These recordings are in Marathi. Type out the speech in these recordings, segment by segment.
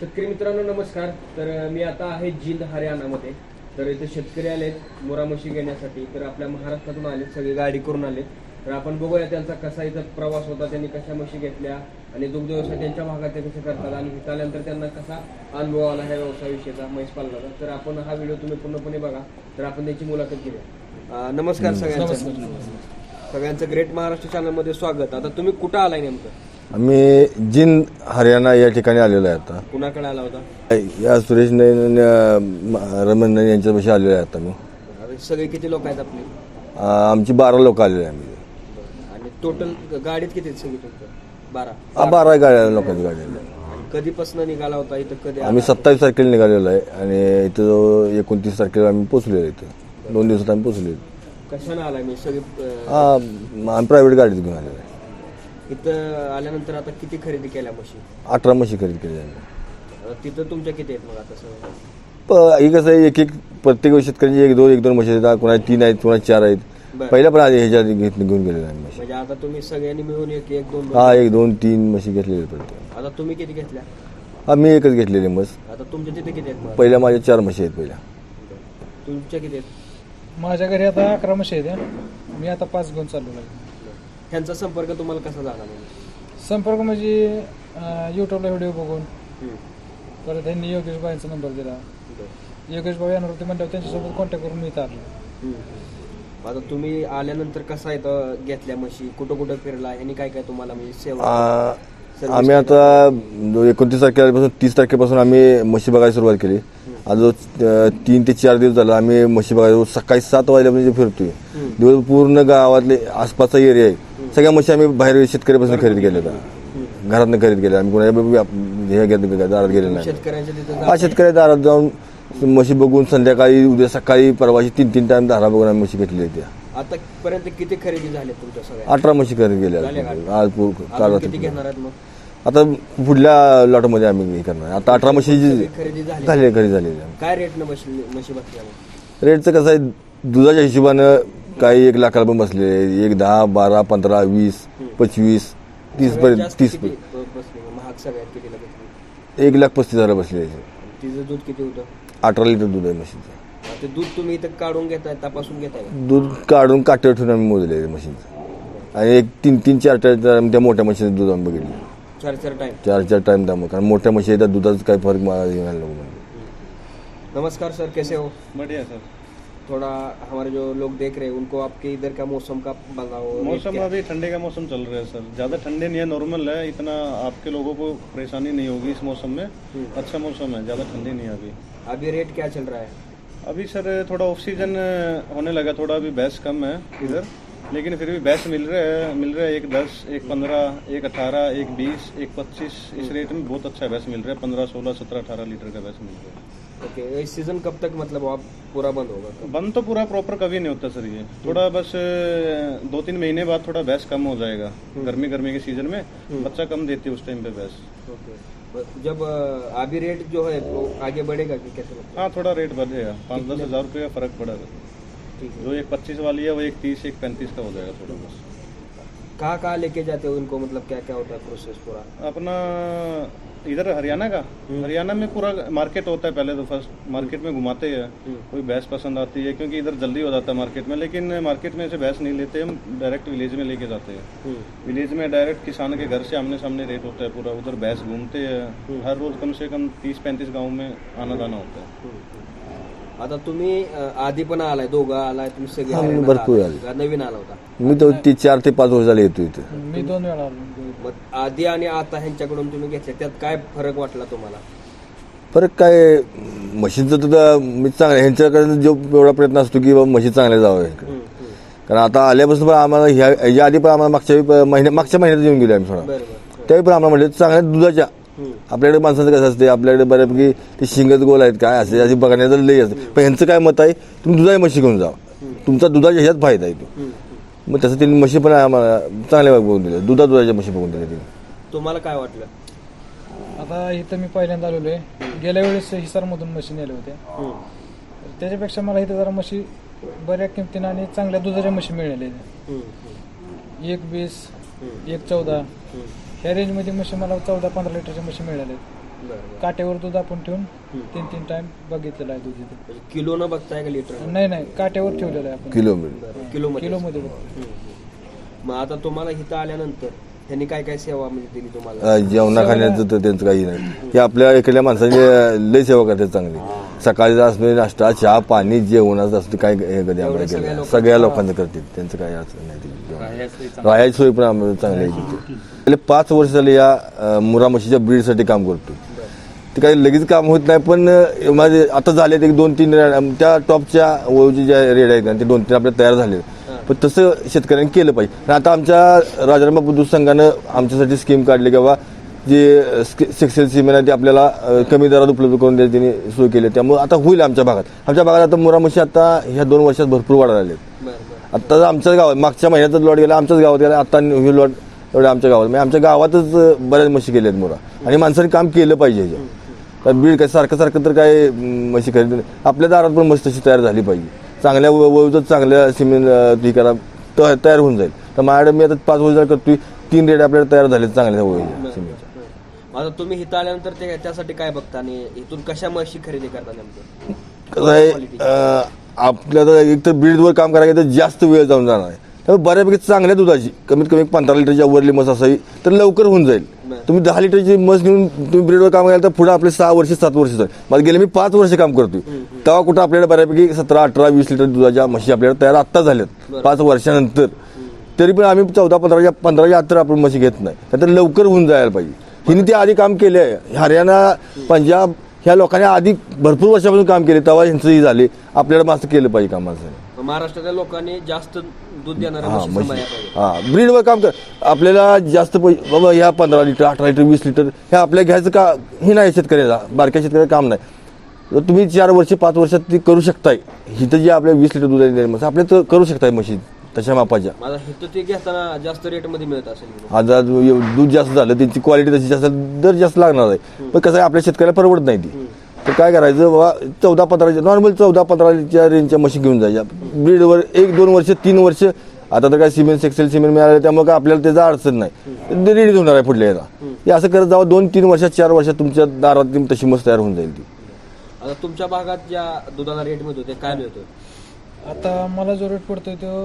शेतकरी मित्रांनो नमस्कार. तर मी आता आहे जिंद हरियाणामध्ये. तर इथे शेतकरी आलेत मोरा म्हशी घेण्यासाठी. तर आपल्या महाराष्ट्रातून आलेत सगळे गाडी करून आलेत. तर आपण बघूया त्यांचा कसा इथं प्रवास होता त्यांनी कशा म्हशी घेतल्या आणि दुग्ध व्यवसाय त्यांच्या भागात ते कसे करतात आणि इथं आल्यानंतर त्यांना कसा अनुभव आला ह्या व्यवसायाविषयीचा म्हैस पालनाचा. तर आपण हा व्हिडिओ तुम्ही पूर्णपणे बघा. तर आपण त्यांची मुलाखत घेऊया. नमस्कार सगळ्यांचं. सगळ्यांचं ग्रेट महाराष्ट्र चॅनलमध्ये स्वागत. आता तुम्ही कुठं आलाय नेमकं? आम्ही जिंद हरियाणा या ठिकाणी आलेलो आहे आता. कुणाकडे आला होता? या सुरेश नयन रमण नयन यांच्यापाशी आलेलो आहे आता मी. सगळे किती लोक आहेत आपले? आ, आमची बारा लोक आलेले आहे आम्ही. आणि टोटल गाडीत किती आहेत सगळी तुमचं? बारा. आ, बारा गाड्या लोकांची गाडी आहे. आणि कधीपासून निघाला होता? इथं कधी आम्ही सत्तावीस तारखेला निघालेलो आहे आणि इथं जो एकोणतीस तारखेला आम्ही पोचलेलो आहे इथं. दोन दिवसात आम्ही पोचलेलो कशानं आलाय? मी सगळी अं, हा आम्ही प्रायव्हेट गाडीत घेऊन आलेलो आहे. इथं आल्यानंतर आता किती खरेदी केल्या म्हशी? अठरा म्हशी खरेदी केली आम्ही अं, तिथं तुमच्या किती आहेत मग आता सगळं? प- हे कसं आहे एक एक प्रत्येक शेतकऱ्यांची एक दोन एक दोन म्हशी आहेत कोणा तीन आहेत कोणा चार आहेत. बरं. पहिल्या पण आधी ह्याच्या आधी घेत घेऊन गेलेलो आहे म्हशी. म्हणजे आता तुम्ही सगळ्यांनी मिळून एक एक दोन दोन हा एक दोन तीन म्हशी घेतलेले प्रत्येक आता तुम्ही किती घेतल्या? हा मी एकच घेतलेली मस आता तुमच्या तिथे किती आहेत मग? पहिल्या माझ्या चार म्हशी आहेत पहिल्या. तुमच्या किती आहेत? माझ्या घरी आता अकरा म्हशी आहेत हं. मी आता पाच घेऊन चाललो आहे ह्यांचा संपर्क तुम्हाला कसा झाला म्हणजे संपर्क म्हणजे अं, यूट्यूबला व्हिडिओ बघून. परत त्यांनी योगेश भाईंचा नंबर दिला. योगेश भाई येणार होते म्हणल्यावर त्यांच्यासोबत कॉन्टॅक्ट करून मी इथं आलो. हम्म. आता तुम्ही आल्यानंतर कसा इथं घेतल्या म्हशी? कुठं कुठं फिरला? ह्यांनी काय काय तुम्हाला म्हणजे सेवा आ, आम्ही आता एकोणतीस तारखेपासून तीस तारखेपासून आम्ही म्हशी बघायला सुरुवात केली. आज जो अ, तीन ते चार दिवस झाला आम्ही म्हशी बघायला. सकाळी सात वाजल्यापासून फिरतोय. दिवस पूर्ण गावातले आसपासचा एरिया आहे. सगळ्या म्हशी आम्ही बाहेर शेतकऱ्यापासून खरेदी केल्या होत्या. घरातनं खरेदी केल्या. आम्ही कोणाच्या हे घेत दारात गेले नाही. हा शेतकऱ्या दारात जाऊन म्हशी बघून संध्याकाळी उद्या सकाळी परवाची तीन तीन टाइम दारा बघून आम्ही म्हशी घेतली त्या आता पर्यंत किती खरेदी झाल्या तुमच्या सगळ्या? अठरा म्हशी खरेदी केल्या? आज काल आता पुढल्या लॉटमध्ये आम्ही हे करणार. आता अठरा म्हशी खरेदी झाली. झाली खरेदी झालेली आहे. काय म्हशी मग? रेटचं कसं आहे दुधाच्या हिशोबानं काही एक लाखाला पण बसले. एक दहा बारा पंधरा वीस पंचवीस तीस पर्यंत तीस पर्यंत. महाग सगळ्यात कितीला एक लाख पस्तीस हजार बसले. तिचं दूध किती होतं? अठरा लिटर दूध आहे म्हशीचं. ते दूध तुम्ही इथं काढून घेताय तपासून घेताय का? दूध काढून काट्यावर ठेवून आम्ही मोजले म्हशीचं. आणि एक तीन तीन चार चार आम्ही त्या मोठ्या म्हशीचं दूध आम्ही बघितलं. चार चार टाइम चार चार टाइम त्यामुळे कारण मोठ्या म्हशी त्या दुधाचं काही फरक मला म्हणजे नमस्कार सर. कैसे हो? बढ़िया सर. थोड़ा हमारे जो लोग देख रहे हैं उनको आपके इधर का मौसम का बताओ। मौसम अभी ठंडे का मौसम चल रहा है सर। ज़्यादा ठंडे नहीं है नॉर्मल है। इतना आपके लोगों को परेशानी नहीं होगी इस मौसम में। अच्छा मौसम है ज़्यादा ठंडी नहीं है अभी। अभी रेट क्या चल रहा है? अभी सर थोड़ा ऑफ़ सीज़न होने लगा थोड़ा अभी भैंस कम है इधर। लेकिन फिर भी भैंस मिल रहे हैं मिल रहे हैं एक दस एक पंद्रह एक अठारह एक बीस एक पच्चीस। इस रेट में बहुत अच्छा भैंस मिल रहा है पंद्रह सोलह सत्रह अठारह लीटर का भैंस मिल रहा है। ओके ये सीज़न कब तक मतलब आप पूरा बंद होगा? बंद तो पूरा प्रॉपर कभी नहीं होता सर ये। थोड़ा बस दो तीन महीने बाद थोड़ा भैंस कम हो जाएगा। गर्मी गर्मी के सीज़न में बच्चा कम देती है उस टाइम पे भैंस ओके ब- जब अभी रेट जो है वो आगे बढ़ेगा कि कैसे हाँ? थोड़ा रेट बढ़ेगा। पाँच दस हज़ार रुपये का फ़र्क पड़ेगा जो एक पच्चीस वाली है वो एक तीस एक पैंतीस का हो जाएगा थोड़ा बस। कहाँ कहाँ लेके जाते हो इनको? मतलब क्या क्या होता है प्रोसेस पूरा? अपना इधर हरियाणा का? हरियाणा में पूरा मार्केट होता है पहले तो फ़र्स्ट मार्केट में घुमाते हैं। कोई भैंस पसंद आती है क्योंकि इधर जल्दी हो जाता है मार्केट में लेकिन मार्केट में से भैंस नहीं लेते हम डायरेक्ट विलेज में लेके जाते हैं। विलेज में डायरेक्ट किसान के घर से आमने सामने रेट होता है पूरा उधर भैंस घूमते हैं। हर रोज कम से कम तीस पैंतीस गाँव में आना जाना होता है। आता तुम्ही आधी पण आलाय दोघं आलाय तुम्ही सगळे भरपूर. नवीन आला होता. मी ती चार ते पाच वर्ष झाले येतो इथं. मी दोन वेळा आलो. मग आधी आणि आता ह्यांच्याकडून तुम्ही घेतले त्यात काय फरक वाटला तुम्हाला? फरक काय म्हशींचं तर मी चांगलं ह्यांच्याकडे जो एवढा प्रयत्न असतो की बाबा म्हशी चांगल्या जावं. कारण आता आल्यापासून पण आम्हाला ह्या आधी पण आम्हाला मागच्या महिन्या मागच्या महिन्यात येऊन गेलो आम्ही थोडा. त्यावेळी पण आम्हाला म्हणले चांगल्या दुधाच्या. आपल्याकडे माणसाचं कसं असते आपल्याकडे बऱ्यापैकी ते शिंगत गोल आहेत काय असे असे बघण्याचं लई असते. पण ह्यांचं काय मत आहे तुम्ही दुधाची म्हशी घेऊन जा. तुमचा दुधाच्या ह्याच्यात फायदा आहे तो. मग तसं त्यांनी म्हशी पण आम्हाला चांगल्या बघून दिल्या. दुधा दुधाच्या म्हशी बघून दिल्या त्यांनी तुम्हाला काय वाटलं? आता इथं मी पहिल्यांदा आलेलो आहे. गेल्या वेळेस हिसारमधून म्हशी नेल्या होत्या. तर त्याच्यापेक्षा मला इथं जरा म्हशी बऱ्या किमतीनं आणि चांगल्या दुधाच्या म्हशी मिळाल्या आहेत. एक वीस एक चौदा. ह्या रेंजमध्ये म्हशी मला चौदा पंधरा लिटरच्या म्हशी मिळाल्या आहेत. काट्यावर दूध आपण ठेवून तीन तीन टाइम बघितलेलं आहे दूध इथे. म्हणजे किलो न बघताय का लिटर नाही नाही काट्यावर ठेवलेलं आहे आपण. किलोमीटर किलो मध्ये. किलोमध्ये. बघतो मग आता तुम्हाला इथं आल्यानंतर त्यांनी काय काय सेवा म्हणजे दिली तुम्हाला? जेवणा खाण्याचं तर त्यांचं काही नाही. हे आपल्या इकडल्या माणसांनी लय सेवा करतात चांगली. सकाळी असणे नाश्ता चहा पाणी जेवणाचं असतं काय हे कधी आम्हाला सगळ्या केलं सगळ्या लोकांचं करतात त्यांचं काही अडचण नाही. राहायची सोय पण आम्हाला चांगली आहे तिथे. गेले पाच वर्ष झाले या अं, मुरा म्हशीच्या ब्रीडसाठी काम करतो ते काही लगेच काम होत नाही पण माझे आता झाले एक दोन तीन रेड- त्या टॉपच्या वळूचे ज्या रेड आहेत ना ते दोन तीन आपले तयार झाले. पण तसं शेतकऱ्यांनी केलं पाहिजे. आणि आता आमच्या राजाराम दूध संघानं आमच्यासाठी स्कीम काढली की बाबा जे सेक्सेल सिमेंट आहे ते आपल्याला कमी दरात उपलब्ध करून द्यायची त्यांनी सोय केली. त्यामुळे आता होईल आमच्या भागात. आमच्या भागात आता मुरा म्हशी आता ह्या दोन वर्षात भरपूर वाढायला बरं बरं. आता आमच्याच गावात मागच्या महिन्यातच लॉट गेला आमच्याच गावात गेला आता हे लॉट एवढ्या आमच्या गावात. म्हणजे आमच्या गावातच बऱ्याच म्हशी केल्या आहेत मुरा. आणि माणसाने काम केलं पाहिजे. कारण बीड काय सारखं सारखं तर काय म्हशी खरेदी. आपल्या दारात पण म्हशी तशी तयार झाली पाहिजे. चांगल्या वळूचं चांगल्या सिमेंट ती करा तयार होऊन जाईल. तर माझ्याकडे मी आता पाच वर्ष करतोय तीन रेट आपल्याला तयार झाले चांगल्या वळूच्या सिमेंटच्या. आता तुम्ही इथं आल्यानंतर ते त्यासाठी काय बघता आणि इथून कशा म्हशी खरेदी करता नेमकं? कसं आहे आपल्याला एक तर ब्रीडवर काम करायचं तर जास्त वेळ जाऊन जाणार आहे. बऱ्यापैकी चांगल्या दुधाची. कमीत कमी पंधरा लिटरच्या वरली मस असावी तर लवकर होऊन जाईल. तुम्ही दहा लिटरची मस घेऊन तुम्ही ब्रीडवर काम कराल तर पुढे आपले सहा वर्ष सात वर्ष जाईल मला गेले मी पाच वर्ष काम करतोय. तेव्हा कुठं आपल्याला बऱ्यापैकी सतरा अठरा वीस लिटर दुधाच्या म्हशी आपल्याला तयार आत्ता झाल्यात पाच वर्षानंतर. तरी पण आम्ही चौदा पंधराच्या पंधराच्या आत आपण म्हशी घेत नाही. तर लवकर होऊन जायला पाहिजे. हिने ते आधी काम केले आहे हरियाणा पंजाब ह्या लोकांनी आधी भरपूर वर्षापासून काम केले तेव्हा ह्यांचंही झाले. आपल्याला मास्तर केलं पाहिजे कामाचं. महाराष्ट्रातल्या लोकांनी जास्त दूध देणाऱ्या हा म्हशी. सांभाळल्या पाहिजे. हा ब्रीडवर काम कर. आपल्याला जास्त पैसे बाबा ह्या पंधरा लिटर अठरा लिटर वीस लिटर हे आपल्या घ्यायचं का हे नाही शेतकऱ्याला बारक्या शेतकऱ्याचं काम नाही. जर तुम्ही चार वर्ष पाच वर्षात ती करू शकताय. हिथं जे आपल्या वीस लिटर दूध आहे म्हशी आपल्या तर करू शकताय म्हशी तशा मापाच्या. माझा हिथं ते घेताना जास्त रेटमध्ये मिळत असेल. आज दूध जास्त झालं त्यांची क्वालिटी तशी जास्त दर जास्त लागणार आहे. पण कसं आहे आपल्या शेतकऱ्याला परवडत नाही ती. तर काय करायचं बाबा चौदा पंधरा नॉर्मल चौदा पंधराच्या रेंजच्या मशीन घेऊन जायच्या. ब्रीडवर एक दोन वर्ष तीन वर्ष आता तर काय सिमेंट सेक्सेल सिमेंट मिळालं त्यामुळे काय आपल्याला त्याचा अडचण नाही. रेडी होणार आहे पुढल्या याला. हे असं करत जावं दोन तीन वर्षात चार वर्षात तुमच्या दारात ती तशी मस्त तयार होऊन जाईल ती. आता तुमच्या भागात ज्या दुधाला रेट मिळतो ते काय मिळतो? आता मला जो रेट पडतोय तो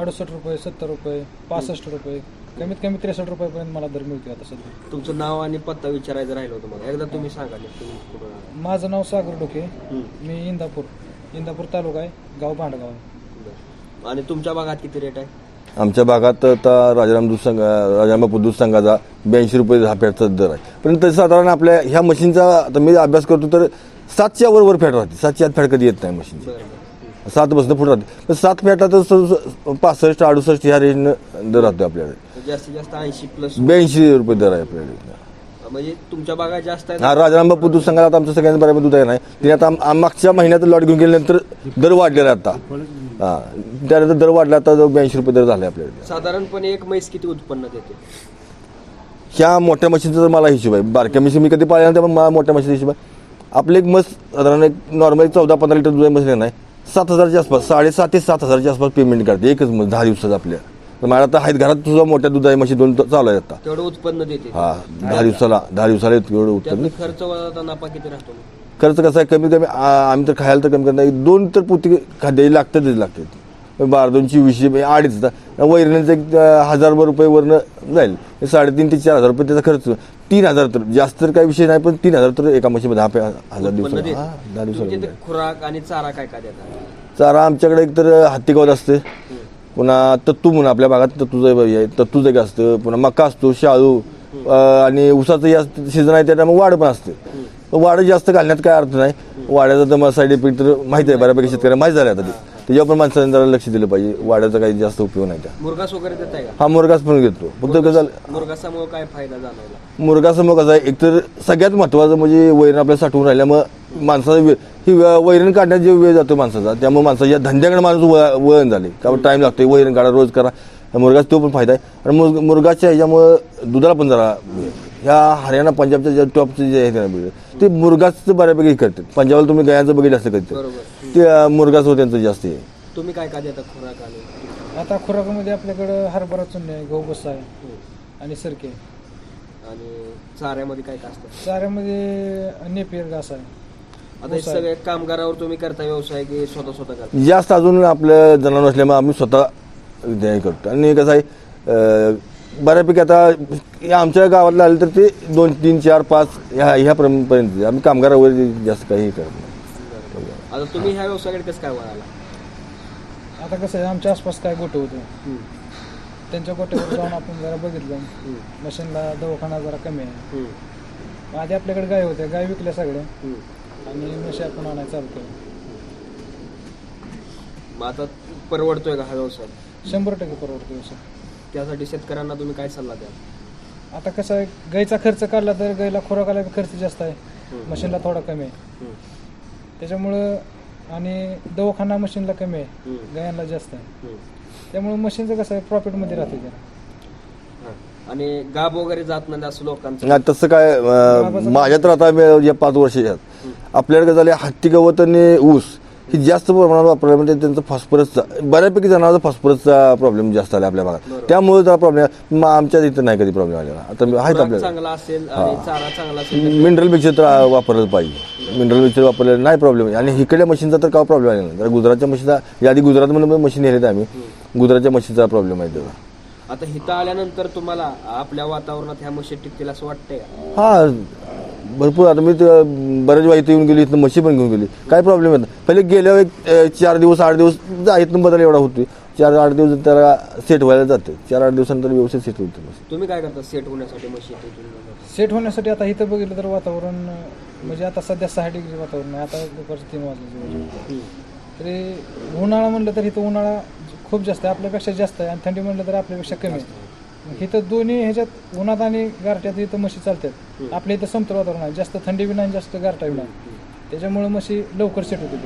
अडुसष्ट रुपये सत्तर रुपये पासष्ट रुपये. कमीत कमी त्रेसष्ट रुपयापर्यंत मला दर मिळतोय आता सध्या. तुमचं नाव आणि पत्ता विचारायचं राहिलं होतं मला. एकदा तुम्ही सांगा ना, तुम्ही कुठं राहता. माझं नाव सागर डोके. हं. मी इंदापूर इंदापूर तालुका आहे गाव भांडगाव आहे. बरं. आणि तुमच्या भागात किती रेट आहे? आमच्या भागात आता राजाराम दूध संघ राजाराम बापू दूध संघाचा ब्याऐंशी रुपये दहा फॅटचा दर आहे. पण तसं साधारण आपल्या ह्या मशीनचा आता मी अभ्यास करतो तर सातच्या वर वर फॅट राहते. सातच्या आत फॅट कधी येत नाही मशीनची. बरं बरं. सात बसणं पुढे राहते. सात फॅटात पासष्ट अडुसष्ट ह्या रेंजनं दर राहतो आपल्याकडे. तर जास्तीत जास्त ऐंशी प्लस ब्याऐंशी रुपये दर आहे आपल्याकडे. म्हणजे तुमच्या भागात जास्त आहे हा राजाराम बापू दूध संघाला आता आमच्या सगळ्यांचं बऱ्यापैकी दूध आहे नाही तिने आता आम- आम- मागच्या महिन्यात लॉट घेऊन गेल्यानंतर दर वाढलेला आहे आता. हा त्यानंतर दर वाढला आता ब्याऐंशी रुपये दर झाले आपल्याकडे. साधारणपणे एक म्हैस किती उत्पन्न देते? ह्या मोठ्या मशीनचा तर मला हिशोब आहे. बारक्या मशीन मी कधी पाहिल्या नाही, पण मला मोठ्या मशीनचा हिशोब आहे. आपले एक मस साधारण एक नॉर्मल चौदा पंधरा लिटर दूध मशीन नाही. सात हजारच्या आसपास साडेसात ते सात हजारच्या आसपास पेमेंट करते एकच मस दहा दिवसात आपल्या. तर मला आता आहेत घरात तुझा मोठ्या दूध आहे मशीन दोन चालू आहे आता. तेवढं उत्पन्न देते. हा दहा दिवसाला दहा दिवसाला एवढं उत्पन्न. त्यातून खर्च वजा नफा किती राहतो? मग? खर्च कसा आहे? कमीत कमी आ- आम्ही तर खायला तर कमी करणार दोन तर पोती खाद्याची लागतातच लागतात बारा दोनशे वीसशे म्हणजे अडीच वैरणीचं एक हजारभर रुपये वरनं जाईल. साडेतीन ते चार हजार रुपये त्याचा खर्च. तीन हजार तर जास्त तर काही विषय नाही पण तीन हजार तर एका मशीन दहा हजार दिवसाला. इथे खुराक आणि चारा काय काय चारा आमच्याकडे एक तर हत्ती गवत असते. पुन्हा तत्तू म्हणून आपल्या भागात तत्तूचं तत्तूचं एक असतं. पुन्हा मका असतो शाळू आणि उसाचं या सीझन आहे त्यामुळे वाढ पण असते. वाढ जास्त घालण्यात काय अर्थ नाही. वाड्याचा तर मला साईड इफेक्ट तर माहिती आहे बऱ्यापैकी शेतकऱ्यांना माहिती झालं आता ते. त्याच्यावर पण माणसाने जरा लक्ष दिलं पाहिजे. वाड्याचा काही जास्त उपयोग नाही त्या. मुरगास वगैरे देताय का? हा मुरगास पण घेतो. फक्त कसं मुरगासामुळे काय फायदा जाणवला मुरगासमोर कसं आहे एकतर सगळ्यात महत्वाचं म्हणजे वैरण आपल्याला साठवून राहिल्यामुळे माणसाचा वेळ ही वे- वैरण काढण्यात जे वेळ जातो माणसाचा त्यामुळे माणसाच्या धंद्याकडे माणूस व- वळण झाले. त्यामुळे टाइम लागतो वैरण काढा रोज करा. मुरगास तो पण फायदा आहे. आणि मुर्ग- मुरगाच्या ह्याच्यामुळं दुधाला पण जरा ह्या हरियाणा पंजाबच्या ज्या टॉपचे जे आहेत ना बिळ, ते मुरगासचं बऱ्यापैकी करतात. पंजाबला तुम्ही गायांचं बघितलं असतं कधी बरोबर. ते अं, मुरगास त्यांचं जास्त आहे. तुम्ही काय काय देता खुराक आणि आता खुराकामध्ये आपल्याकडं हरभरा चुन्नी आहे गहू बसा आहे आणि सरके. आहे. आणि चाऱ्यामध्ये काय काय असतं? चाऱ्यामध्ये नेपियर घास आहे आता हे सगळे कामगारावर तुम्ही करता व्यवसाय की स्वतः स्वतः करता? जास्त अजून आपल्या जनावर असल्यामुळे आम्ही स्वतः हे करतो. आणि कसं आहे अं, बऱ्यापैकी आता हे आमच्या गावातलं आलं तर ते दोन तीन चार पाच ह्या ह्या पर्यंत पर्यंत. आम्ही कामगारावर जास्त काही करत नाही. आता तुम्ही ह्या व्यवसायाकडे कसं काय वळाला? आता कसं आहे आमच्या आसपास काय गोटं होतं? त्यांच्या गोट्यावर जाऊन आपण जरा बघितलं. मशीनला दवाखाना जरा कमी आहे. आधी आपल्याकडे गाय होत्या गाय विकल्या सगळ्या. आणि म्हशी आपण आणायला चालू केलं मग आता परवडतोय का हा व्यवसाय? शंभर टक्के परवडतो व्यवसाय. त्यासाठी शेतकऱ्यांना तुम्ही काय सल्ला द्याल? आता कसं आहे गाईचा खर्च काढला तर गाईला खोराकाला बी खर्च जास्त आहे. मशीनला थोडा कमी आहे. त्याच्यामुळं आणि दवाखाना मशीनला कमी आहे. गायांना जास्त आहे. त्यामुळे मशीनचं कसं आहे प्रॉफिटमध्ये राहते हा. आणि गाब वगैरे जात नाही असं लोकांचं? नाही, तसं काय अं, माझ्या तर आता या पाच वर्षात आपल्याकडे झाले हत्ती गवत आणि ऊस. ही जास्त प्रमाणात वापरल्या म्हणजे त्यांचं फॉस्फरसचा बऱ्यापैकी जनावरचा फॉस्फरसचा प्रॉब्लेम जास्त आला आपल्या भागात. त्यामुळे जरा प्रॉब्लेम आमच्या इथं नाही कधी प्रॉब्लेम आलेला. आता आहेत आपल्याला मिनरल मिक्सर तर वापरलं पाहिजे. मिनरल मिक्सर वापरलं नाही प्रॉब्लेम आणि इकडल्या मशीनचा तर काय प्रॉब्लेम आला नाही. जरा गुजरातच्या मशीनचा याआधी गुजरातमध्ये मशीन नेलेत आम्ही. गुजरातच्या मशीनचा प्रॉब्लेम आहे त्याचा. आता हिथं आल्यानंतर तुम्हाला आपल्या वातावरणात ह्या म्हशी टिकतील असं वाटतंय? हा भरपूर आता मी तर बऱ्याच वेळा इथे येऊन गेली इथं म्हशी पण घेऊन गेली. काही प्रॉब्लेम येत नाही. पहिले गेल्यावर एक चार दिवस आठ दिवस जा इथून बदल एवढा होतो चार आठ दिवस त्याला सेट व्हायला जाते चार आठ दिवसानंतर व्यवस्थित सेट होते म्हशी. तुम्ही काय करता? सेट होण्यासाठी म्हशी टिकून सेट होण्यासाठी आता इथं बघितलं तर वातावरण म्हणजे आता सध्या सहा डिग्री वातावरण आहे. आता दुपारचं तीन वाजले तरी उन्हाळा म्हणलं तर इथं उन्हाळा खूप जास्त आहे. आपल्यापेक्षा जास्त आहे आणि थंडी म्हणलं तर आपल्यापेक्षा कमी आहे. इथं दोन्ही ह्याच्यात उन्हात आणि गारट्यात इथं म्हशी चालतात. आपल्या इथं समतोल वातावरण आहे. जास्त थंडी बी नाही जास्त गारठा बी नाही. त्याच्यामुळे म्हशी लवकर सेट होते.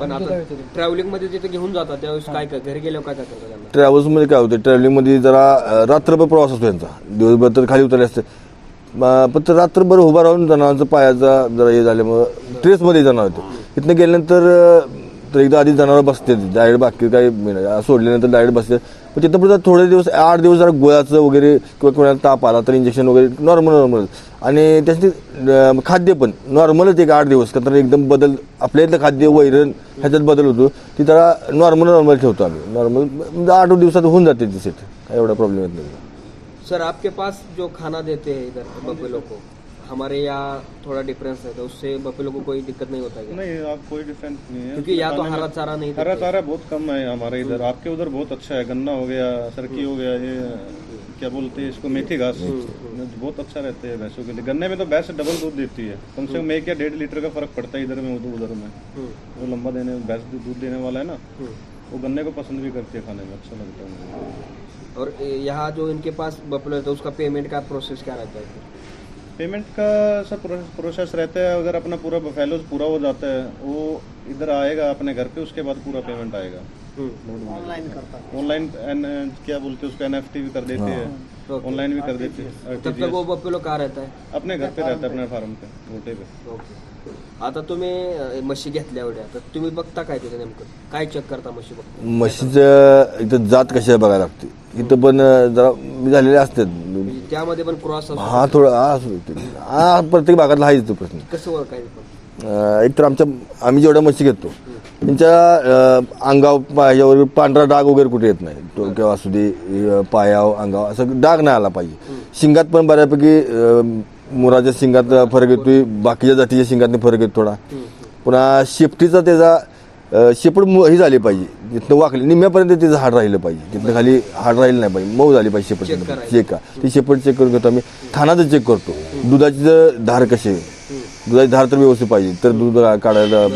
पण आणि आता. ट्रॅव्हलिंगमध्ये जिथे घेऊन जातात त्यावेळेस काय काय? घरी गेल्यावर काय काय करता त्यांना ट्रॅव्हल्समध्ये काय होतं? ट्रॅव्हलिंगमध्ये जरा अं, रात्रभर प्रवास असतो यांचा दिवसभर तर खाली उतरले असते. म- पण ते रात्रभर उभा राहून जनावरचं पायाचा जरा हे झाल्यामुळं ट्रेसमध्ये जनावर होते इथनं गेल्यानंतर अं, तर एकदा आधी जनावर बसते डायरेक्ट बाकी काही सोडल्यानंतर डायरेक्ट बसते. पण तिथं पुढे थोडे दिवस आठ दिवस जरा गोळ्याचं वगैरे किंवा कोणाला ताप आला तर इंजेक्शन वगैरे नॉर्मल नॉर्मल आणि त्यासाठी खाद्य पण नॉर्मलच एक आठ दिवस. का तर एकदम बदल आपल्या इथलं खाद्य वैरण ह्याच्यात बदल होतो. ती त्याला नॉर्मल नॉर्मल ठेवतो आम्ही. नॉर्मल म्हणजे आठ दिवसात होऊन जाते ती सेट काय एवढा प्रॉब्लेम येत नाही. सर आपके पास जो खाना देते हैं इधर बफेलो को हमारे यहाँ थोड़ा डिफरेंस है तो उससे बफेलो को कोई दिक्कत नहीं होता है क्या? नहीं आप कोई डिफरेंस नहीं है। क्योंकि यहाँ तो हरा चारा नहीं हरा चारा बहुत कम है हमारे इधर। आपके उधर बहुत अच्छा है गन्ना हो गया सरकी हो गया ये क्या बोलते हैं इसको मेथी घास। बहुत अच्छा रहते हैं भैंसों के लिए। गन्ने में तो भैंस डबल दूध देती है। कम से कम एक या डेढ़ लीटर का फ़र्क पड़ता है इधर में उधर उधर में। हम्म, जो लंबा देने भैंस दूध देने वाला है ना हम्म। वो गन्ने को पसंद भी करती है खाने में अच्छा लगता है। और यहाँ जो इनके पास बफेलो है तो उसका पेमेंट का प्रोसेस क्या रहता है? पेमेंट का सर प्रोसेस रहता है अगर अपना पूरा बफेलो पूरा हो जाता है वो इधर आएगा अपने घर पे उसके बाद पूरा पेमेंट आएगा। हम्म, ऑनलाइन करता ऑनलाइन एन- क्या बोलते हैं उसका एनएफटी भी कर देते हैं। ऑनलाइन भी कर देते हैं। तब तक वो बफेलो कहाँ रहता है? अपने घर पे रहता है अपने फार्म पे गोटे पे। आता तुम्ही म्हशी घेतल्या एवढ्या तर तुम्ही बघता काय तिथे नेमकं? काय चेक करता म्हशी बघता? म्हशीचं इथं जात कशी बघायला लागते? इथं पण जरा झालेले असतात. म्हणजे त्यामध्ये पण क्रॉस हा थोडं हा असू शकते. हा प्रत्येक भागातला आहेच तो प्रश्न. कसं ओळखायचं पण? अं, एक तर आमच्या आम्ही जेवढ्या म्हशी घेतो त्यांच्या अं, अंगावर पायावर पांढरा डाग वगैरे कुठे येत नाही. डोक्यावर असू दे अं, पायावर अंगावर असं डाग नाही आला पाहिजे. शिंगात पण बऱ्यापैकी अं, मुराच्या शिंगात फरक येतोय बाकीच्या जातीच्या शिंगात फरक येतो थोडा. पुन्हा शेपटीचा त्याचा शेपट मु- ही झाली पाहिजे. तिथनं वाकली निम्म्यापर्यंत त्याचं हाड राहिलं पाहिजे. तिथनं खाली हाड राहिलं नाही पाहिजे. मऊ झाली पाहिजे शेपट. चेक का ती शेपट चेक करून घेतो आम्ही. थानाचं चेक करतो. दुधाची जर धार कशी आहे? दुधाची धार तर व्यवस्थित पाहिजे. तर दूध काढायला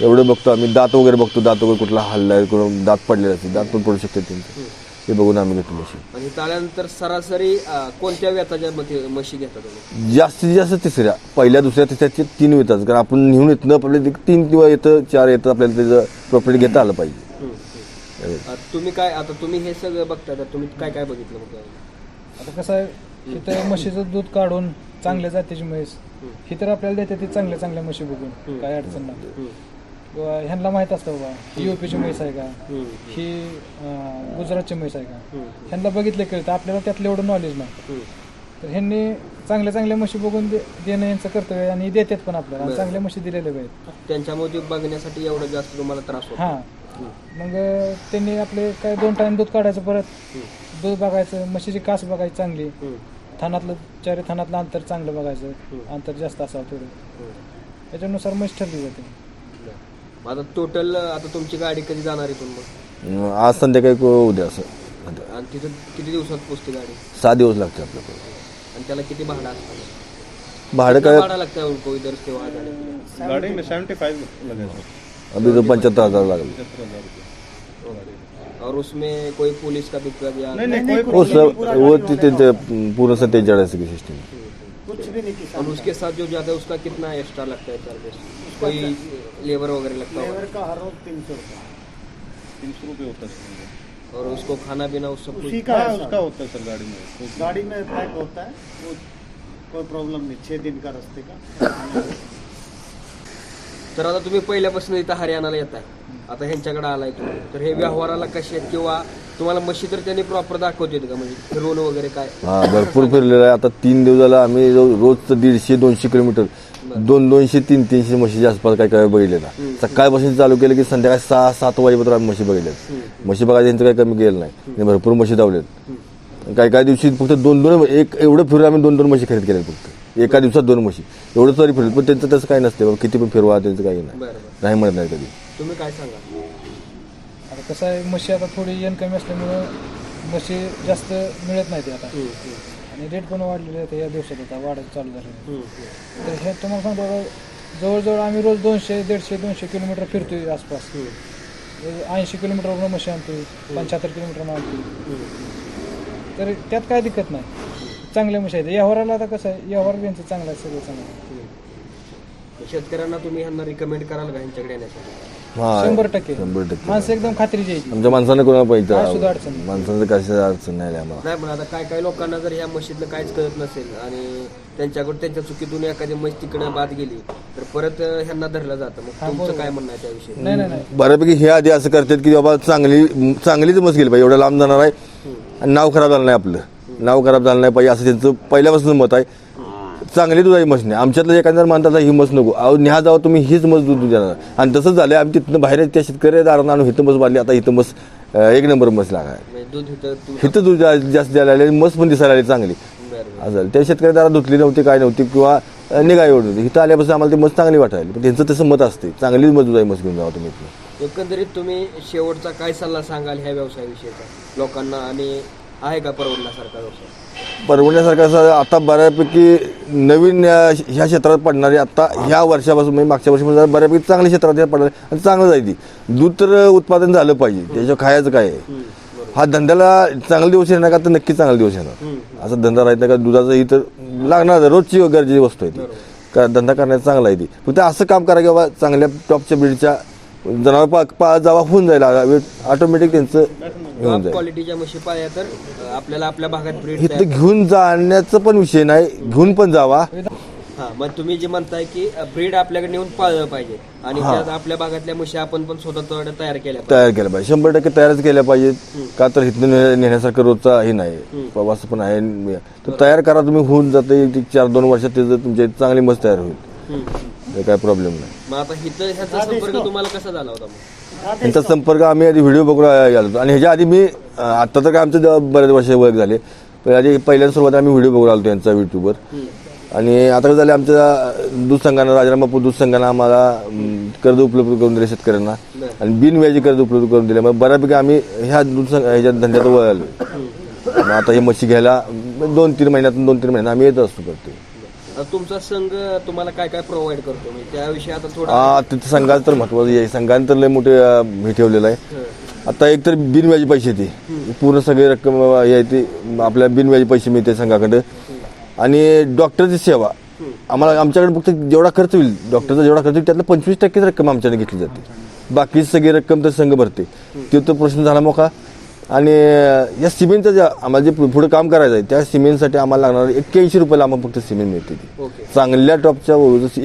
एवढं बघतो आम्ही. दात वगैरे बघतो. दात वगैरे कुठला हल्लाय करून दात पडलेले असते दात पण पडू शकते त्यांचे. हे बघून आम्ही घेतो म्हशी. आणि त्यानंतर सरासरी अ, कोणत्या व्यताच्या मध्ये म्हशी घेता तुम्ही? जास्तीत जास्त तिसऱ्या. पहिल्या दुसऱ्या तिसऱ्या तीन येतात कारण आपण नेऊन येत न आपल्याला ते तीन किंवा येतं चार येतं आपल्याला त्याचं प्रॉपर्टी घेता आलं पाहिजे. हम्म, हम्म. अ, तुम्ही काय आता तुम्ही हे सगळं बघता तर तुम्ही काय काय बघितलं मग? आता कसं आहे इथं म्हशीचं दूध काढून चांगल्या जातीची म्हैस ही तर आपल्याला देते ती चांगल्या चांगल्या म्हशी बघून काय अडचण नाही. हम्म, ह्यांना माहीत असतं बाबा ही युपीची म्हैस आहे का? ही गुजरातची म्हैस आहे का? ह्यांना बघितलं कळतं आपल्याला त्यातलं एवढं नॉलेज नाही. तर ह्यांनी चांगल्या चांगल्या म्हशी बघून देणं यांचं कर्तव्य आहे आणि देतात पण आपल्याला. चांगल्या म्हशी दिलेल्या आहेत. त्यांच्यामध्ये बघण्यासाठी एवढं जास्त तुम्हाला त्रास हां. मग त्यांनी आपले काय दोन टाइम दूध काढायचं परत. दूध बघायचं म्हशीची कास बघायची चांगली. थानातलं चारी थानातलं अंतर चांगलं बघायचं. अंतर जास्त असावं थोडं त्याच्यानुसार म्हशी ठरली जाते. मग आता टोटल आता तुमची गाडी कधी जाणार इथून मग? अं, आज संध्याकाळी को- उद्या असं. आणि तिथं किती दिवसात पोचते गाडी? सहा दिवस लागते आपल्याकडे आणि त्याला किती भाडं असतं भाडं काय? भाड़ा लगता है उनको इधर से वहाँ जाने के लिए गाड़ी में सेवेंटी फाइव लगे सर अभी तो पंच्याहत्तर हज़ार लागले. पचहत्तर हज़ार रुपये और उसमें कोई पुलिस का विभाग या नहीं नहीं कोई हो सर वो ते- पूर्ण सत्तेचाळीस आहे सगळी सिस्टीम और उसके साथ जो जाता है उसका कितना एक्स्ट्रा लगता है चार्जेस कोई लेबर वगैरह लगता होगा। तीन सौ रुपये। होता है सर और उसको खाना पीना उस सब कुछ? हाँ उसका होता है सर गाड़ी में गाड़ी में पैक होता है वो कोई प्रॉब्लम नहीं छः दिन का रास्ते का। तर आता तुम्ही पहिल्यापासून इथं हरियाणाला येत आहे आता ह्यांच्याकडे आलाय तुम्ही तर हे व्यवहाराला कसे आहेत? किंवा तुम्हाला मशी तर त्यांनी प्रॉपर दाखवते का? म्हणजे फिरवून वगैरे काय? हा भरपूर फिरलेलं आहे. आता तीन दिवस झाला आम्ही रोजचं दीडशे दोनशे किलोमीटर. दोन दोनशे तीन तीनशे म्हशीच्या आसपास काय काय बघितलेला सकाळपासून चालू केलं की संध्याकाळी सहा सात वाजेपर्यंत आम्ही म्हशी बघितल्यात म्हशी बघायचं यांचं काही कमी गेलं नाही. आणि भरपूर म्हशी धावल्यात काही काही दिवशी फक्त दोन दोन एक एवढं फिरून आम्ही दोन दोन म्हशी खरेदी केल्या फक्त. एका दिवसात दोन म्हशी एवढं तरी फिरलं पण त्यांचं तसं काही नसते बाबा किती पण फिरवा त्यांचं काही नाही. बरं बरं. नाही म्हणत नाही कधी. तुम्ही काय सांगा आता कसं आहे म्हशी आता थोडी येण कमी असल्यामुळं म्हशी जास्त मिळत नाही ते आता आणि रेट पण वाढलेले आहेत या दिवसात आता वाढत चालू झाले तर हे तुम्हाला सांगतो आता जवळजवळ आम्ही रोज दोनशे दीडशे दोनशे किलोमीटर फिरतोय आसपास. ऐंशी किलोमीटरवरून म्हशी आणतोय पंच्याहत्तर किलोमीटर आणतोय. तर त्यात काय दिक्कत नाही. चांगल्या म्हशी आहेत. व्यवहाराला आता कसं आहे व्यवहार त्यांचं चांगलं आहे सगळं चांगलं आहे. शेतकऱ्यांना तुम्ही ह्यांना रिकमेंड कराल का ह्यांच्याकडे येण्यासाठी? हा शंभर टक्के. शंभर टक्के. माणसं एकदम खात्रीची यायची आमच्या माणसानं कोणाला काय सुद्धा अडचण पाहिजे नाही. माणसाचं कशा अडचण नाही आली आम्हाला. नाही पण आता काय काय लोकांना जर ह्या मशीदनं काहीच कळत नसेल आणि त्यांच्याकडे त्यांच्या चुकीतून एखादी म्हशी तिकडे बाद गेली तर परत अं, ह्यांना धरलं जातं. मग तुमचं काय म्हणणं आहे त्याविषयी? नाही नाही नाही. बऱ्यापैकी हे आधी असं करतात की बाबा चांगली चांगलीच मस्त गेली पाहिजे एवढं लांब जाणार आहे. आणि नाव खराब झालं नाही आपलं. नाव खराब झालं नाही पाहिजे असं त्यांचं पहिल्यापासून मत आहे. चांगली दुधाची मस नाही आमच्यातलं एखाद्या म्हणतात ही मस नको. अहो न्या जावं तुम्ही हीच मस दूध देणार. आणि तसंच झालं आम्ही तिथनं बाहेर त्या शेतकरी दारानं आणून हिथं मस बांधली. आता इथं मस एक नंबर मस लागाय म्हणजे हिथं दूध जास्त द्यायला लागले मस पण दिसायला लागली चांगली. असं. त्या शेतकरी दारा धुतली नव्हती काय नव्हती किंवा निगा एवढी नव्हती इथं आल्यापासून आम्हाला ती मस चांगली वाटायली. पण त्यांचं तसं मत असते चांगलीच मत दुधाची मस घेऊन जावा तुम्ही एकंदरीत तुम्ही शेवटचा काय सल्ला सांगाल ह्या व्यवसायाविषयीचा? लोकांना आणि आहे का परवडण्यासारखा व्यवसाय? परवडण्यासारखं असं आता बऱ्यापैकी नवीन ह्या क्षेत्रात पडणारे आता ह्या वर्षापासून म्हणजे मागच्या वर्षापासून बऱ्यापैकी चांगल्या क्षेत्रात पडणार आणि चांगलं जाईल ती. दूध तर उत्पादन झालं पाहिजे. त्याच्यावर खायचं काय हा धंद्याला चांगले दिवस येणार का? तर नक्की चांगले दिवस येणार. असा धंदा राहत नाही का? दुधाचं ही तर लागणार. रोजची गरजेची वस्तू आहे ती. का धंदा करण्याचा चांगला आहे ती. फक्त असं काम करा की बाबा चांगल्या टॉपच्या ब्रीडच्या जनावर पा पा जावा होऊन जाईल. ऑटोमॅटिक त्यांचं घेऊन जाईल. क्वालिटीच्या म्हशी पाळल्या तर अं, आपल्याला आपल्या भागात ब्रीड इथं घेऊन जाण्याचा पण विषय नाही. घेऊन पण जावा. हा मग तुम्ही जे म्हणताय की ब्रीड आपल्याकडे नेऊन पाळलं पाहिजे. आणि त्यात आपल्या भागातल्या म्हशी आपण पण स्वतः थोड्या तयार केल्या पाहिजे तयार केलं पाहिजे. शंभर टक्के तयारच केल्या पाहिजेत. का तर इथनं ने- नेण्यासारखं रोजचा हे नाही. प्रवास पण आहे. तर तयार करा तुम्ही होऊन जाते. चार दोन वर्षात त्याचं तुमच्या इथं चांगली मस्त तयार होईल. हम्म. ते काय प्रॉब्लेम नाही. मग आता इथं ह्याचा संपर्क तुम्हाला कसा झाला होता मग? त्यांचा संपर्क आम्ही आधी व्हिडिओ बघून होतो. आणि ह्याच्या आधी मी अं, आता तर काय आमचं ज- बरेच वर्ष ओळख झाले. पण आधी पहिल्या सुरुवात आम्ही व्हिडिओ बघून आलो यांचा युट्यूबवर आणि आता कसं झालं आमच्या दूध संघानं राजाराम बापू दूध संघानं आम्हाला अं, कर्ज उपलब्ध करून दिले शेतकऱ्यांना. आणि बिनव्याजी कर्ज उपलब्ध करून दिले. मग बऱ्यापैकी आम्ही ह्या दूध संघ ह्याच्या धंद्यात वळालो. मग आता ही म्हशी घ्यायला दोन तीन महिन्यातून दोन तीन महिन्यात आम्ही येत असतो करतो तुमचा संघ तुम्हाला काय काय प्रोव्हाइड करतो? म्हणजे त्याविषयी आता थोडा तिथं संघाचं तर महत्वाचं आहे. संघानं तर लय मोठे हे ठेवलेलं आहे. आता एक तर बिनव्याजी पैसे ते पूर्ण सगळी रक्कम आहे ती आपल्या बिनव्याजी पैसे मिळते संघाकडे. आणि डॉक्टरची सेवा. आम्हाला आमच्याकडे फक्त जेवढा खर्च होईल डॉक्टरचा जेवढा खर्च होईल त्यातलं पंचवीस टक्केच रक्कम आमच्याकडे घेतली जाते. बाकी सगळी रक्कम तर संघ भरते. तो तो प्रश्न झाला मोका. आणि या सिमेंटचं जे आम्हाला जे पुढे काम करायचं आहे त्या सिमेंटसाठी आम्हाला लागणार एक्क्याऐंशी रुपयाला आम्हाला फक्त सिमेंट मिळते ती. चांगल्या टॉपच्या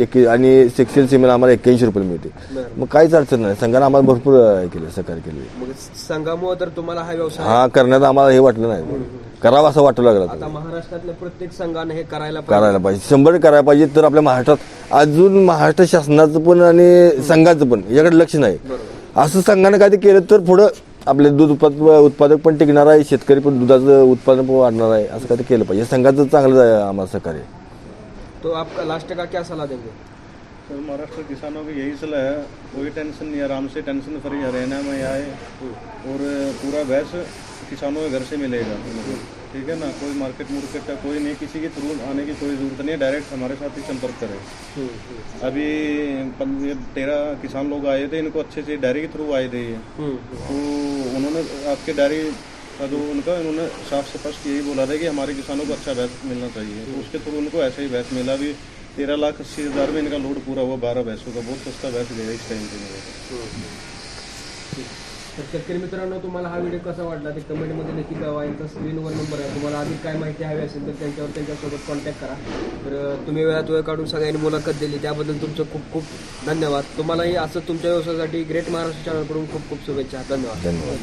एक आणि सेक्शियल सिमेंट आम्हाला एक्क्याऐंशी रुपये मिळते. मग काहीच अडचण नाही. संघाने आम्हाला भरपूर केलं सहकार्य केलं. संघामुळे तर तुम्हाला हा व्यवसाय हा करण्यात आम्हाला हे वाटलं नाही. करावं असं वाटू लागलं महाराष्ट्रातल्या प्रत्येक संघाने हे करायला करायला पाहिजे. शंभर करायला पाहिजे तर आपल्या महाराष्ट्रात अजून महाराष्ट्र शासनाचं पण आणि संघाचं पण याकडे लक्ष नाही. असं संघाने काय केलं तर पुढं आपले दूध उत्पादक उत्पादक पण टिकणार आहे शेतकरी पण दुधाचं उत्पादन पण वाढणार आहे असं काय ते केलं पाहिजे. संघाचं चांगलं आहे आम्हाला सहकार्य. तो आपका लास्ट का क्या सलाह देंगे? तो महाराष्ट्र किसानों की यही सलाह है कोई टेंशन नहीं आराम से टेंशन फ्री हरियाणा में आए और पूरा भैंस किसानों के घर से मिलेगा। ठीक है ना? कोई मार्केट मुर्केट का कोई नहीं किसी के थ्रू आने की कोई ज़रूरत नहीं है डायरेक्ट हमारे साथ ही संपर्क करें। अभी तेरह किसान लोग आए थे इनको अच्छे से डायरी के थ्रू आए थे ये। तो उन्होंने आपके डायरी का जो उनका उन्होंने साफ़ स्पष्ट यही बोला था कि हमारे किसानों को अच्छा भैंस मिलना चाहिए। तो उसके थ्रू उनको ऐसे ही भैंस मिला। भी तेरह लाख अस्सी हज़ार में इनका लोड पूरा हुआ बारह भैंसों का। बहुत सस्ता भैंस गया इस टाइम पे। मेरे को। तर शेतकरी मित्रांनो तुम्हाला हा व्हिडिओ कसा वाटला ते कमेंटमध्ये नक्की कळवा. यांचा स्क्रीनवर नंबर आहे. तुम्हाला अधिक काय माहिती हवी असेल तर त्यांच्यावर त्यांच्यासोबत कॉन्टॅक्ट करा. तर तुम्ही वेळात वेळ काढून सगळ्यांनी मुलाखत दिली. त्याबद्दल तुमचं खूप खूप धन्यवाद. तुम्हालाही असं तुमच्या व्यवसायासाठी ग्रेट महाराष्ट्र चॅनलकडून खूप खूप शुभेच्छा. धन्यवाद. धन्यवाद.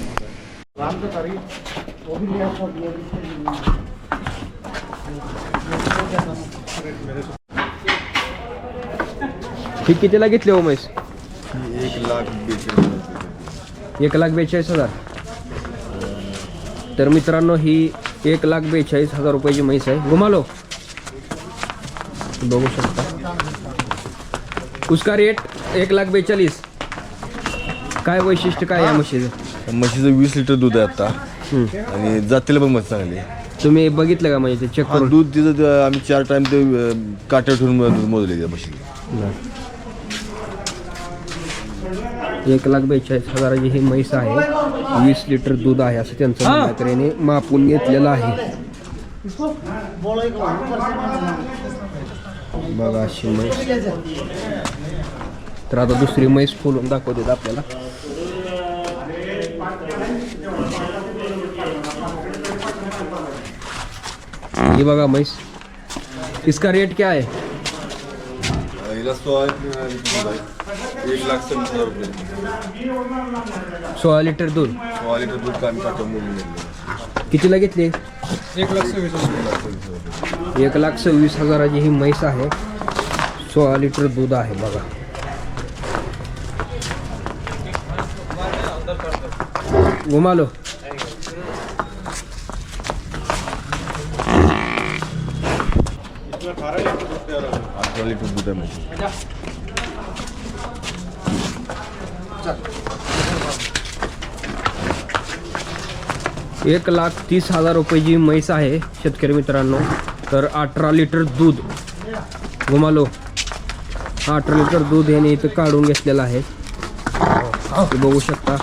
ही कितीला घेतली हो म्हैस एक लाख एक लाख बेचाळीस हजार. तर मित्रांनो ही एक लाख बेचाळीस हजार रुपयाची म्हैस आहे. घुमालो. बघू शकता. उसका रेट एक लाख बेचाळीस. काय वैशिष्ट्य काय या म्हशीचं? म्हशीचं वीस लिटर दूध आहे आता. आणि जातीला पण म्हशी चांगली आहे. तुम्ही बघितलं का म्हणजे ते चेक करून? दूध तिचं आम्ही चार टाइम ते काट्या ठेवून दूध मोजले त्या म्हशी एक लाख बेचाळीस हजाराची ही म्हैस आहे. वीस लिटर दूध आहे असं त्यांचं म्हणणं आहे. तर याने मापून घेतलेलं आहे. बघा अशी म्हैस. तर आता दुसरी म्हैस फुलून दाखवते आपल्याला. ही बघा म्हैस. इसका रेट क्या है? आहे. एक लाख हज़ार रुपये। सोळा लिटर दूध? सोळा लिटर दूध घेतलं कितीला घेतली एक लाख सव्वीस हज़ार। एक लाख सव्वीस हजाराची ही म्हैस आहे. सोळा लिटर दूध आहे बघा. घुमालो. लीटर दूध तैयार होगा अठरा लिटर दूध आहे एक लाख तीस हजार रुपयाची म्हैस आहे शेतकरी मित्रांनो तर अठरा लिटर दूध. घुमालो. अठरा लिटर दूध याने इथं काढून घेतलेलं आहे. ते बघू शकता.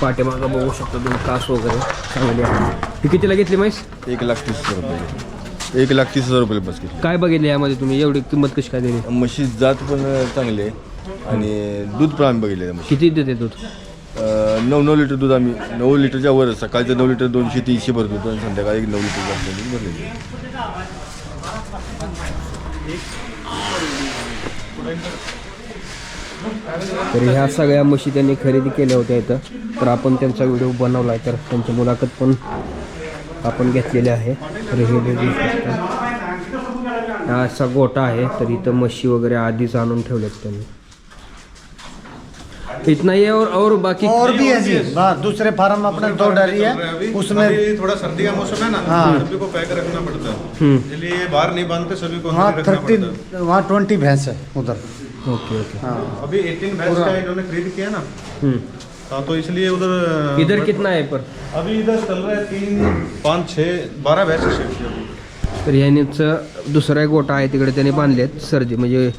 पाठीमागं बघू शकता तुम्ही कास वगैरे. चांगली आहे. ही कितीला घेतली म्हैस? एक लाख तीस हजार रुपये एक लाख तीस हजार रुपये बस काय बघितली यामध्ये तुम्ही? एवढी किंमत कशी काय दिली? म्हशी जात पण चांगली आहे आणि दूध पण आम्ही बघितले किती देते दूध? नऊ नऊ लिटर दूध आम्ही नऊ लिटरच्या वर सकाळचं नऊ लिटर दोनशे तीनशे भरत होतो आणि संध्याकाळी नऊ लिटर जास्त दूध तर ह्या सगळ्या म्हशी त्यांनी खरेदी केल्या होत्या इथं. तर आपण त्यांचा व्हिडिओ बनवला आहे तर त्यांची मुलाखत पण आपण घेतलेली आहे. तर हे हा असा गोटा आहे तर इथं म्हशी वगैरे आधीच आणून ठेवल्यात त्यांनी. इतना ही है और और बाकी और भी है जी। हाँ? दूसरे फार्म अपने दो डरी है। उसमें थोड़ा सर्दी का मौसम है ना हाँ। सभी को पैक रखना पड़ता है। इसलिए बाहर नहीं बांधते सभी को वहाँ थर्टी पड़ता है। वहाँ ट्वेंटी भैंस है उधर। Okay okay. हाँ। अभी 18 भैंस का इन्होंने खरीद किया ना. हाँ तो इसलिए उधर इधर कितना है पर? अभी इधर चल रहा है तीन पाँच छः बारह भैंस तर ह्यानेच दुसरा एक गोटा आहे तिकडे त्याने बांधलेत सर्दी म्हणजे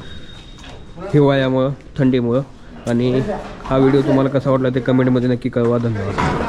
हिवाळ्यामुळं थंडीमुळं. आणि हा व्हिडिओ तुम्हाला कसा वाटला ते कमेंटमध्ये नक्की कळवा. धन्यवाद.